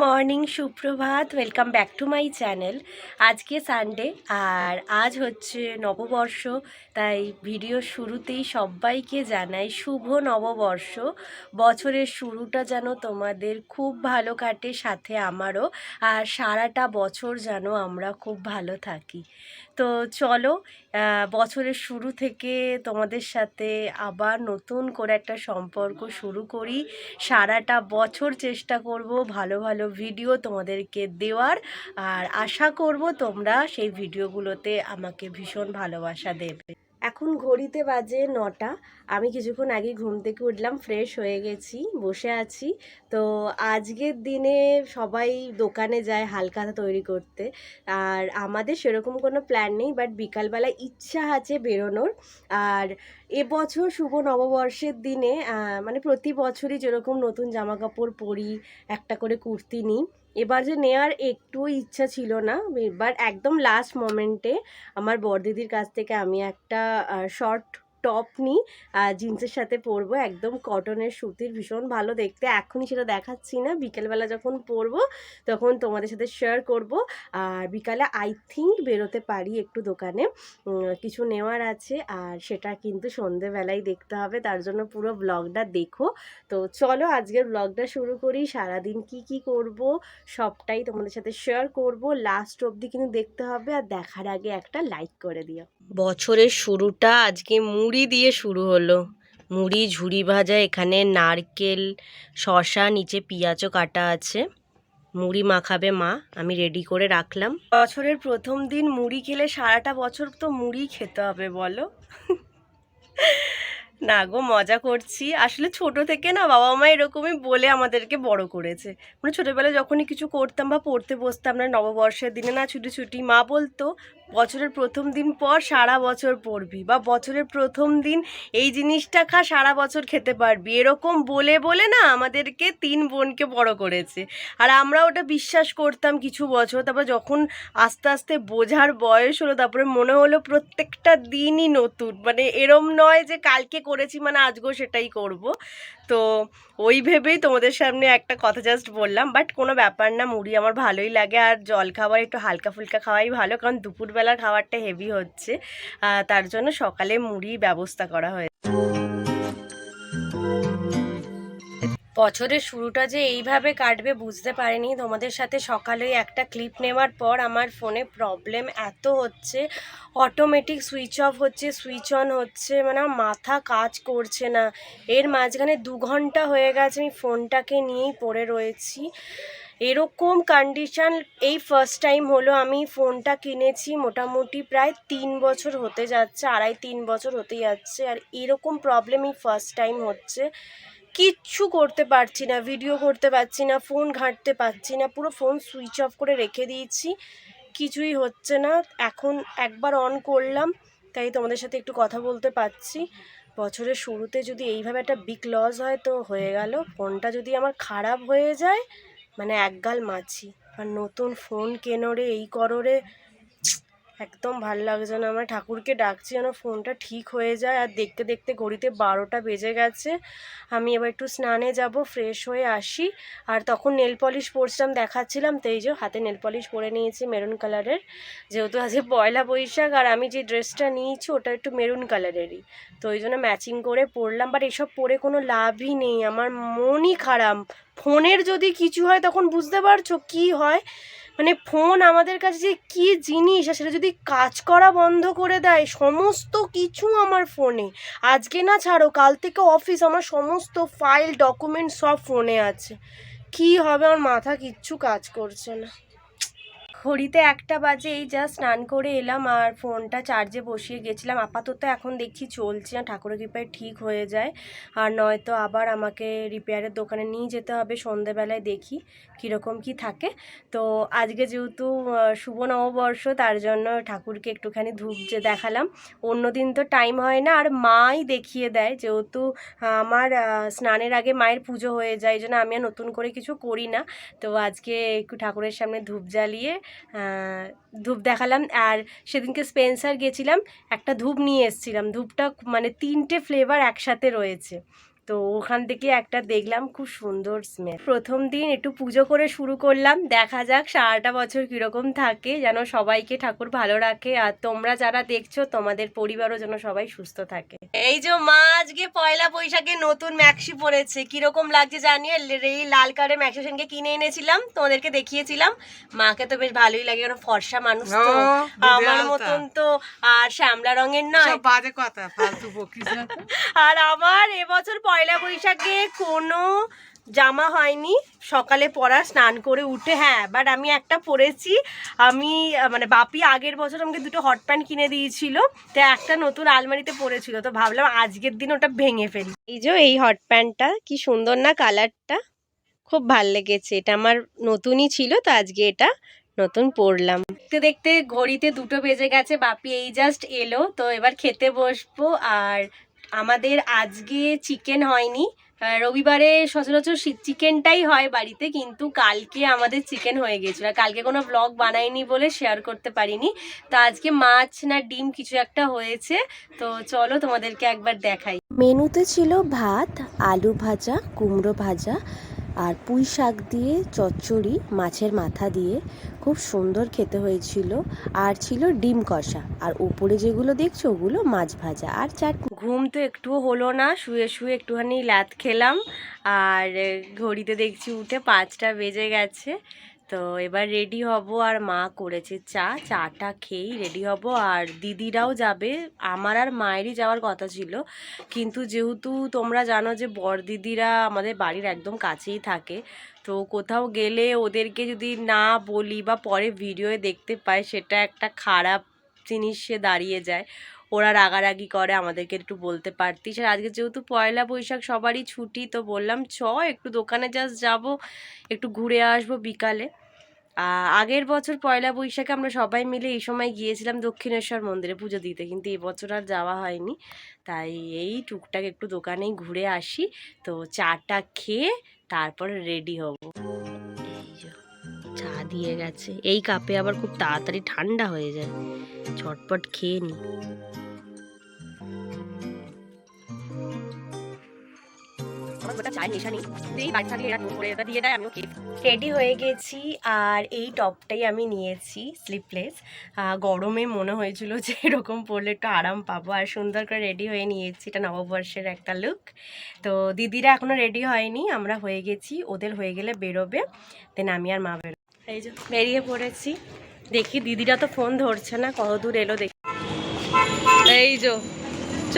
Morning সুপ্রভাত. Welcome back to my channel আজকে Sunday আর আজ হচ্ছে নববর্ষ, তাই ভিডিও শুরুতেই সবাইকে জানাই শুভ নববর্ষ। বছরের শুরুটা যেন তোমাদের খুব ভালো কাটে, সাথে আমারও। আর সারাটা বছর যেন আমরা খুব ভালো থাকি। তো চলো বছরের শুরু থেকে তোমাদের সাথে আবার নতুন করে একটা সম্পর্ক শুরু করি। সারাটা বছর চেষ্টা করব ভালো ভালো ভিডিও তোমাদেরকে দেওয়ার। আর আশা করব তোমরা সেই ভিডিওগুলোতে আমাকে ভীষণ ভালোবাসা দেবে। এখন ঘড়িতে বাজে নটা। আমি কিছুক্ষণ আগে ঘুম থেকে উঠলাম ফ্রেশ হয়ে গেছি, বসে আছি। তো আজকের দিনে সবাই দোকানে যায় হালখাতা তৈরি করতে। আর আমাদের সেরকম কোনো প্ল্যান নেই বাট বিকালবেলা ইচ্ছা আছে বেরোনোর। আর এবছর শুভ নববর্ষের দিনে মানে প্রতি বছরই যেরকম নতুন জামা কাপড় পরি, একটা করে কুর্তি নিই। এবার যে নেওয়ার একটুও ইচ্ছা ছিল না, এবার একদম লাস্ট মোমেন্টে আমার বড়দিদির কাছ থেকে আমি একটা শর্ট টপ নিই জিন্সের সাথে পরবো, একদম কটনের সুতির, ভীষণ ভালো দেখতে। এখনই সেটা দেখাচ্ছি না, বিকেলবেলা যখন পরবো, তখন তোমাদের সাথে শেয়ার করব। আর বিকালে আই থিঙ্ক বেরোতে পারি একটু দোকানে। কিছু নেওয়ার আছে, আর সেটা কিন্তু সন্ধেবেলায় দেখতে হবে, তার জন্য পুরো ব্লগটা দেখো। তো চলো আজকের ব্লগটা শুরু করি, সারাদিন কি কি করব, সবটাই তোমাদের সাথে শেয়ার করব। লাস্ট অবধি কিন্তু দেখতে হবে, আর দেখার আগে একটা লাইক করে দিও। বছরের শুরুটা আজকে মুড়ি দিয়ে শুরু হলো। মুড়ি, ঝুড়ি ভাজা, এখানে নারকেল শশা নিচে পেঁয়াজও কাটা আছে। মুড়ি মাখাবে মা, আমি রেডি করে রাখলাম। বছরের প্রথম দিন মুড়ি খেলে সারাটা বছর তো মুড়ি খেতে হবে, বলো? না গো, মজা করছি। আসলে ছোট থেকে না বাবা মা এরকমই বলে আমাদেরকে বড় করেছে। মানে ছোটোবেলায় যখনই কিছু করতাম বা পড়তে বসতাম না, নববর্ষের দিনে না ছুটি ছুটি মা বলতো বছরের প্রথম দিন পর সারা বছর পড়বি বা বছরের প্রথম দিন এই জিনিসটা খা, সারা বছর খেতে পারবি। এরকম বলে বলে না আমাদেরকে তিন বোনকে বড় করেছে। আর আমরা ওটা বিশ্বাস করতাম কিছু বছর, তারপর যখন আস্তে আস্তে বোঝার বয়স হলো, তারপরে মনে হলো প্রত্যেকটা দিনই নতুন। মানে এরম নয় যে কালকে করেছি মানে আজকেও সেটাই করব। তো ওই ভেবেই তোমাদের সামনে একটা কথা জাস্ট বললাম বাট কোনো ব্যাপার না, মুড়ি আমার ভালোই লাগে, আর জল খাবার একটু হালকা ফুলকা খাওয়াই ভালো, কারণ দুপুরবেলার খাবারটা হেভি হচ্ছে। তার জন্য সকালে মুড়ি ব্যবস্থা করা হয়েছে বছরের শুরুটা যে এইভাবে কাটবে বুঝতে পারিনি। তোমাদের সাথে সকালে একটা ক্লিপ নেওয়ার পর আমার ফোনে প্রবলেম এত হচ্ছে। অটোমেটিক সুইচ অফ হচ্ছে সুইচ অন হচ্ছে মানে মাথা কাজ করছে না। এর মাঝখানে দু ঘণ্টা হয়ে গেছে আমি ফোনটাকে নিয়েই পড়ে রয়েছি। এরকম কন্ডিশন এই ফার্স্ট টাইম হলো আমি ফোনটা কিনেছি মোটামুটি প্রায় তিন বছর হতে যাচ্ছে, আড়াই তিন বছর হতে যাচ্ছে আর এরকম প্রবলেম এই ফার্স্ট টাইম হচ্ছে। কিচ্ছু করতে পারছি না ভিডিও করতে পারছি না ফোন ঘাঁটতে পারছি না, পুরো ফোন সুইচ অফ করে রেখে দিয়েছি, কিছুই হচ্ছে না। এখন একবার অন করলাম, তাই তোমাদের সাথে একটু কথা বলতে পারছি। বছরের শুরুতে যদি এইভাবে একটা বিগ লস হয় তো হয়ে গেল ফোনটা যদি আমার খারাপ হয়ে যায় মানে একগাল মাছি। আর নতুন ফোন কেনো রে? এই করো রে একদম ভালো লাগছে না। আমার ঠাকুরকে ডাকছি যেন ফোনটা ঠিক হয়ে যায়। আর দেখতে দেখতে ঘড়িতে বারোটা বেজে গেছে। আমি এবার একটু স্নানে যাব ফ্রেশ হয়ে আসি। আর তখন নেল পলিশ পরছিলাম, দেখাচ্ছিলাম। তো এই যে হাতে নেল পলিশ পরে নিয়েছি মেরুন কালারের যেহেতু আজকে পয়লা বৈশাখ, আর আমি যে ড্রেসটা নিয়েছি ওটা একটু মেরুন কালারেরই তো ওই জন্য ম্যাচিং করে পরলাম। বাট এসব পরে কোনো লাভই নেই। আমার মনই খারাপ। ফোনের যদি কিছু হয়, তখন বুঝতে পারছ কি হয়? মানে ফোন আমাদের কাছে যে কী জিনিস, আর সেটা যদি কাজ করা বন্ধ করে দেয়, সমস্ত কিছু আমার ফোনে। আজকে না ছাড়ো, কাল থেকে অফিস, আমার সমস্ত ফাইল, ডকুমেন্ট সব ফোনে আছে। কি হবে? আমার মাথা কিচ্ছু কাজ করছে না। ঘড়িতে একটা বাজে এই জাস্ট স্নান করে এলাম আর ফোনটা চার্জে বসিয়ে গেছিলাম। আপাতত এখন দেখছি চলছে না, ঠাকুরের কৃপায় ঠিক হয়ে যায়। আর নয়তো আবার আমাকে রিপেয়ারের দোকানে নিয়ে যেতে হবে, সন্ধেবেলায় দেখি কীরকম কি থাকে। তো আজকে যেহেতু শুভ নববর্ষ, তার জন্য ঠাকুরকে একটুখানি ধূপ যে দেখালাম। অন্য দিন তো টাইম হয় না, আর মাই দেখিয়ে দেয়। যেহেতু আমার স্নানের আগে মায়ের পুজো হয়ে যায় জন্য আমি আর নতুন করে কিছু করি না। তো আজকে একটু ঠাকুরের সামনে ধূপ জ্বালিয়ে ধূপ দেখালাম। আর সেদিনকে স্পেন্সার গেছিলাম, একটা ধূপ নিয়ে এসেছিলাম। ধূপটা মানে তিনটে ফ্লেভার একসাথে রয়েছে। তো ওখান থেকে একটা দেখলাম খুব সুন্দর স্মেল প্রথম দিন একটু পুজো করে শুরু করলাম দেখা যাক সারাটা বছর কীরকম থাকে যেন সবাইকে ঠাকুর ভালো রাখে আর তোমরা যারা দেখছ তোমাদের পরিবারও যেন সবাই সুস্থ থাকে। এই যে মা আজকে পয়লা বৈশাখে নতুন ম্যাক্সি পরেছে কীরকম লাগছে জানি আর এই লাল কালারের ম্যাক্সি সেদিনকে কিনে এনেছিলাম তোমাদেরকে দেখিয়েছিলাম। মাকে তো বেশ ভালোই লাগে কারণ ফর্সা মানুষ তো। আমার মতন তো আর শ্যামলা রঙের নয়। বাজে কথা। আর আমার এবছর পয়লা বৈশাখে কোনো জামা হয়নি। সকালে পরা স্নান করে উঠে হ্যাঁ বাট আমি একটা পরেছি। আমি মানে বাপি আগের বছর আমাকে দুটো হট প্যান্ট কিনে দিয়েছিল। তো একটা নতুন আলমারিতে পরেছিল। তো ভাবলাম আজকের দিন ওটা ভেঙে ফেলি। এই যে এই হট প্যান্টটা কি সুন্দর না কালারটা খুব ভালো লেগেছে। এটা আমার নতুনই ছিল তো আজকে এটা নতুন পরলাম। দেখতে দেখতে ঘড়িতে দুটো বেজে গেছে। বাপি এই জাস্ট এলো। তো এবার খেতে বসবো। আর আমাদের আজকে চিকেন হয়নি। রবিবারে সচরাচর চিকেনটাই হয় বাড়িতে, কিন্তু কালকে আমাদের চিকেন হয়ে গেছিল কালকে কোনো ব্লগ বানাইনি বলে শেয়ার করতে পারিনি। তো আজকে মাছ না ডিম কিছু একটা হয়েছে। তো চলো তোমাদেরকে একবার দেখাই। মেনুতে ছিল ভাত, আলু ভাজা, কুমড়ো ভাজা আর পুঁই শাক দিয়ে চচ্চড়ি, মাছের মাথা দিয়ে খুব সুন্দর খেতে হয়েছিল। আর ছিল ডিম কষা। আর উপরে যেগুলো দেখছ, ওগুলো মাছ ভাজা। আর চাট ঘুম তো একটুও হলো না, শুয়ে শুয়ে একটুখানি লাত খেলাম। আর ঘড়িতে দেখছি উঠে পাঁচটা বেজে গেছে। তো এবার রেডি হব আর মা করেছে চা। চাটা খেয়েই রেডি হব। আর দিদিরাও যাবে। আমার আর মায়েরই যাওয়ার কথা ছিল। কিন্তু যেহেতু তোমরা জানো যে বর দিদিরা আমাদের বাড়ির একদম কাছেই থাকে, তো কোথাও গেলে ওদেরকে যদি না বলি বা পরে ভিডিওয়ে দেখতে পাই, সেটা একটা খারাপ জিনিসে দাঁড়িয়ে যায়। ওরা রাগারাগি করে, আমাদেরকে একটু বলতে পারতিস। আর আজকে যেহেতু পয়লা বৈশাখ, সবারই ছুটি, তো বললাম, চ, একটু দোকানে জাস্ট যাব, একটু ঘুরে আসব বিকালে। আগের বছর পয়লা বৈশাখে আমরা সবাই মিলে এই সময় গিয়েছিলাম দক্ষিণেশ্বর মন্দিরে পুজো দিতে। কিন্তু এবছর আর যাওয়া হয়নি। তাই এই টুকটাক একটু দোকানেই ঘুরে আসি। তো চাটা খেয়ে তারপর রেডি হব। চা দিয়ে গেছে। এই কাপে আবার খুব তাড়াতাড়ি ঠান্ডা হয়ে যায়। ঝটপট খেয়ে রেডি হয়ে গেছি, আর এই টপটাই আমি নিয়েছি স্লিপলেস গরমে মনে হয়েছিল যে এরকম পরলে একটু আরাম পাবো, আর সুন্দর করে রেডি হয়ে নিয়েছি এটা নববর্ষের একটা লুক তো দিদিরা এখনও রেডি হয়নি, আমরা হয়ে গেছি, ওদের হয়ে গেলে বেরোবে। দেন আমি আর মা বেরো এই যে বেরিয়ে পড়েছি, দেখি দিদিরা তো ফোন ধরছে না কত দূর এলো দেখি। এই যো, চ।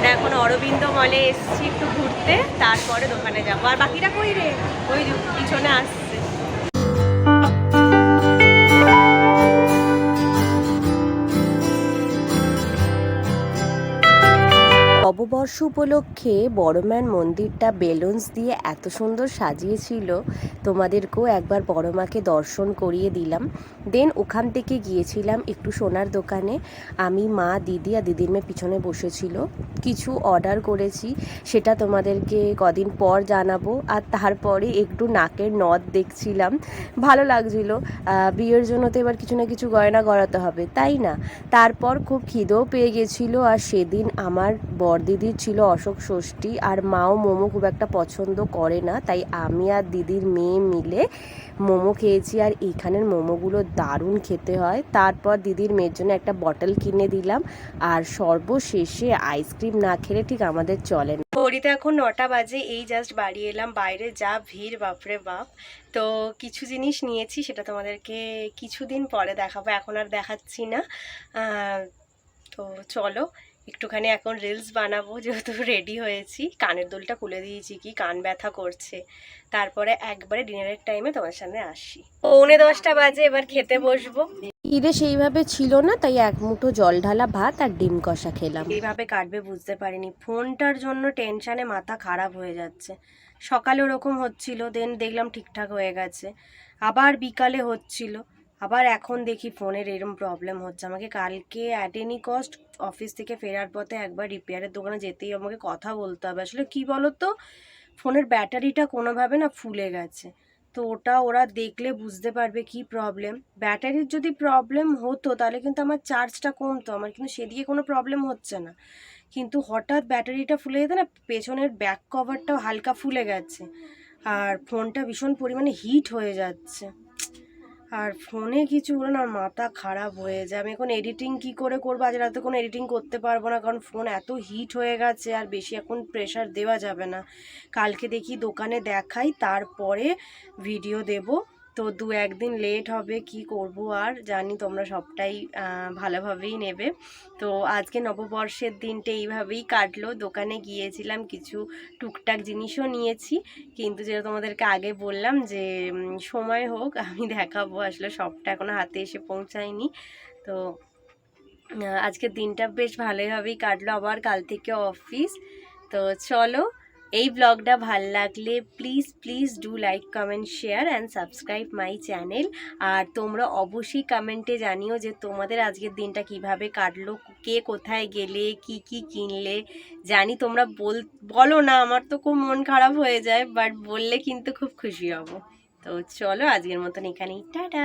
আমরা এখন অরবিন্দ মলে এসেছি একটু ঘুরতে, তারপরে দোকানে যাব। আর বাকিটা কই রে? ওই পিছনে আসছে। উপলক্ষে বড়ম্যান মন্দিরটা বেলুনস দিয়ে এত সুন্দর সাজিয়েছিল। তোমাদেরকেও একবার বড় মাকে দর্শন করিয়ে দিলাম। দেন ওখান থেকে গিয়েছিলাম একটু সোনার দোকানে। আমি, মা, দিদি আর দিদির মেয়ে পিছনে বসেছিল। কিছু অর্ডার করেছি, সেটা তোমাদেরকে কদিন পর জানাব। আর তারপরে একটু নাকের নদ দেখছিলাম। ভালো লাগছিল। বিয়ের জন্য তো এবার কিছু না কিছু গয়না গড়াতে হবে, তাই না? তারপর খুব খিদেও পেয়ে গেছিল। আর সেদিন আমার বরদিদির ছিল অশোক ষষ্ঠী আর মাও মোমো খুব একটা পছন্দ করে না, তাই আমি আর দিদির মেয়ে মিলে মোমো খেয়েছি আর এখানের মোমোগুলো দারুণ খেতে হয়। তারপর দিদির মেয়ের জন্য একটা বটল কিনে দিলাম আর সর্বশেষে আইসক্রিম না খেলে ঠিক আমাদের চলে না। ঘড়িতে এখন নটা বাজে, এই জাস্ট বাড়ি এলাম, বাইরে যা ভিড়, বাপরে বাপ। তো কিছু জিনিস নিয়েছি, সেটা তোমাদেরকে কিছুদিন পরে দেখাবো, এখন আর দেখাচ্ছি না। তো চলো একটুখানি এখন রিলস বানাবো যেহেতু রেডি হয়েছি। কানের দুলটা খুলে দিয়েছি কি কান ব্যথা করছে। তারপরে একবারে ডিনারের টাইমে তোমার সামনে আসি। পৌনে দশটা বাজে এবার খেতে বসবো। ঈদে সেইভাবে ছিল না তাই এক মুঠো জল ঢালা ভাত আর ডিম কষা খেলাম। এইভাবে কাটবে বুঝতে পারিনি। ফোনটার জন্য টেনশানে মাথা খারাপ হয়ে যাচ্ছে। সকালে ওরকম হচ্ছিল দেন দেখলাম ঠিকঠাক হয়ে গেছে। আবার বিকালে হচ্ছিল। আবার এখন দেখি ফোনের এরম প্রবলেম হচ্ছে। আমাকে কালকে অ্যাট এনি কস্ট অফিস থেকে ফেরার পথে একবার রিপেয়ারের দোকানে যেতেই আমাকে কথা বলতে হবে। আসলে কি বলো তো ফোনের ব্যাটারিটা কোনোভাবে না ফুলে গেছে। তো ওটা ওরা দেখলে বুঝতে পারবে কি প্রবলেম ব্যাটারির যদি প্রবলেম হতো তাহলে কিন্তু আমার চার্জটা কমতো। আমার কিন্তু সেদিকে কোনো প্রবলেম হচ্ছে না। কিন্তু হঠাৎ ব্যাটারিটা ফুলে যেতে না পেছনের ব্যাক কভারটাও হালকা ফুলে গেছে। আর ফোনটা ভীষণ পরিমাণে হিট হয়ে যাচ্ছে। আর ফোনে কিছু হলে না মাথা খারাপ হয়ে যায়। আমি এখন এডিটিং কি করে করব? আজ রাতে কোনো এডিটিং করতে পারব না, কারণ ফোন এত হিট হয়ে গেছে আর বেশি এখন প্রেশার দেওয়া যাবে না। কালকে দেখি দোকানে দেখাই, তারপরে ভিডিও দেব। তো দু একদিন লেট হবে, কি করব আর? জানি তোমরা সবটাই ভালোভাবেই নেবে। তো আজকে নববর্ষের দিনটা এইভাবেই কাটলো। দোকানে গিয়েছিলাম, কিছু টুকটাক জিনিসও নিয়েছি। কিন্তু যেটা তোমাদেরকে আগে বললাম যে সময় হোক, আমি দেখাবো। আসলে সবটা এখনও হাতে এসে পৌঁছায়নি। তো আজকের দিনটা বেশ ভালোভাবেই কাটলো। আবার কাল থেকে অফিস তো চলো এই ব্লগটা ভালো লাগলে please please do like comment share and subscribe my channel আর তোমরা অবশ্যই কমেন্টে জানিও যে তোমাদের আজকের দিনটা কীভাবে কাটলো, কে কোথায় গেলে, কি কি কিনলে। জানি তোমরা বল, বলো না, আমার তো খুব মন খারাপ হয়ে যায় বাট বললে কিন্তু খুব খুশি হব। তো চলো আজকের মতন এখানেই, টাটা।